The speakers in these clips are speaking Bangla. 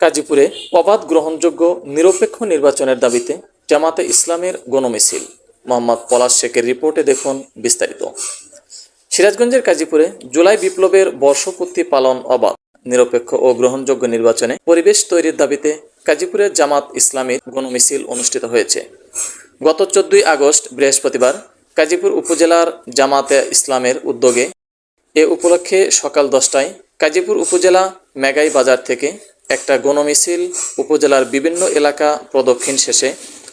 গাজীপুরে অবাধ গ্রহণযোগ্য নিরপেক্ষ নির্বাচনের দাবিতে জামাতে ইসলামের গণমিছিল। মোহাম্মদ পলাশ শেখের রিপোর্টে দেখুন বিস্তারিত। সিরাজগঞ্জের গাজীপুরে জুলাই বিপ্লবের বর্ষপূর্তি পালন অবাধ। নিরপেক্ষ ও গ্রহণযোগ্য নির্বাচনে পরিবেশ তৈরির দাবিতে গাজীপুরের জামাত ইসলামীর গণমিছিল অনুষ্ঠিত হয়েছে। গত চোদ্দই আগস্ট, বৃহস্পতিবার, গাজীপুর উপজেলার জামাতে ইসলামের উদ্যোগে এ উপলক্ষে সকাল দশটায় গাজীপুর উপজেলা মেগাই বাজার থেকে একটা গণমিছিল উপজেলার বিভিন্ন এলাকা প্রদক্ষিণ শেষে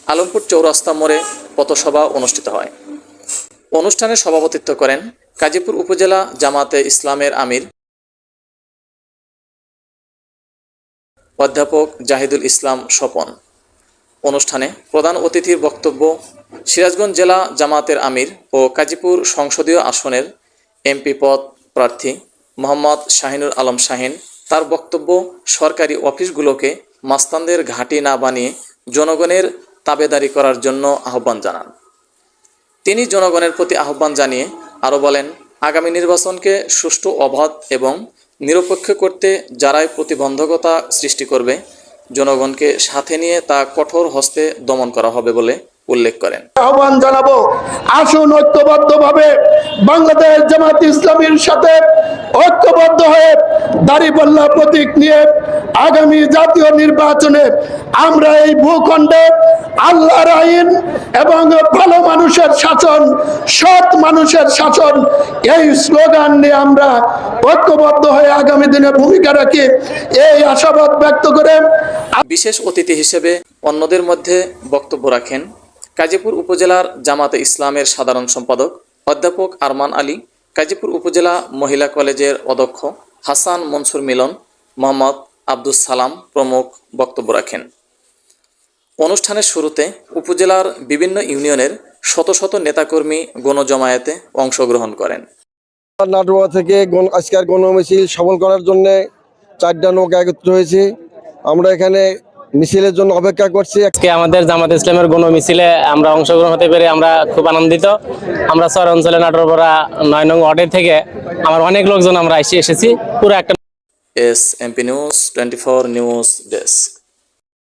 আলমপুর চৌরাস্তা মোড়ে পথসভা অনুষ্ঠিত হয়। অনুষ্ঠানে সভাপতিত্ব করেন গাজীপুর উপজেলা জামাতে ইসলামের আমির, অধ্যাপক জাহিদুল ইসলাম স্বপন। অনুষ্ঠানে প্রধান অতিথির বক্তব্য সিরাজগঞ্জ জেলা জামাতের আমির ও কাজীপুর সংসদীয় আসনের এমপি পদ প্রার্থী মোহাম্মদ শাহিনুর আলম শাহিন তার বক্তব্য সরকারি অফিসগুলোকে মাস্তানদের ঘাঁটি না বানিয়ে জনগণের তাবেদারি করার জন্য আহ্বান জানান। তিনি জনগণের প্রতি আহ্বান জানিয়ে আরও বলেন, আগামী নির্বাচনকে সুষ্ঠু, অবাধ এবং নিরপেক্ষ করতে যারাই প্রতিবন্ধকতা সৃষ্টি করবে, জনগণকে সাথে নিয়ে তা কঠোর হস্তে দমন করা হবে বলে উল্লেখ করেন। আহ্বান জানাব, আসুন ঐক্যবদ্ধভাবে বাংলাদেশ জামাত ইসলামীর সাথে ঐক্যবদ্ধ হয়ে দাড়িপাল্লা প্রতীক নিয়ে আগামী জাতীয় নির্বাচনে আমরা এই ভূখণ্ডে আল্লাহর আইন এবং ভালো মানুষের শাসন, সৎ মানুষের শাসন এই স্লোগান নিয়ে আমরা ঐক্যবদ্ধ হয়ে আগামী দিনে ভূমিকা রাখি। এই আশাবাদ ব্যক্ত করে বিশেষ অতিথি হিসেবে অন্যদের মধ্যে বক্তব্য রাখেন গাজীপুর উপজেলার জামাতে ইসলামের সাধারণ সম্পাদক অধ্যাপক আরমান আলী গাজীপুর উপজেলা মহিলা কলেজের অধ্যক্ষ হাসান মনসুর মিলন মোহাম্মদ আব্দুস সালাম প্রমুখ বক্তব্য রাখেন। অনুষ্ঠানের শুরুতে উপজেলার বিভিন্ন ইউনিয়নের শত শত নেতাকর্মী গণজমায়েতে অংশগ্রহণ করেন। নাটোয়া থেকে আজকের গণমিছিল সফল করার জন্য চারটা নৌকা একত্রিত হয়েছে। আমরা এখানে মিছিলের জন্য অপেক্ষা করছি। আজকে আমাদের জামাত ইসলামের গণ মিছিলে আমরা অংশগ্রহণ হতে পেরে আমরা খুব আনন্দিত। আমরা শহর অঞ্চলে নাটোরপাড়া নয় নং ওয়ার্ডের থেকে আমার অনেক লোকজন আমরা এসে এসেছি। পুরো একটা S MP news twenty four news desk.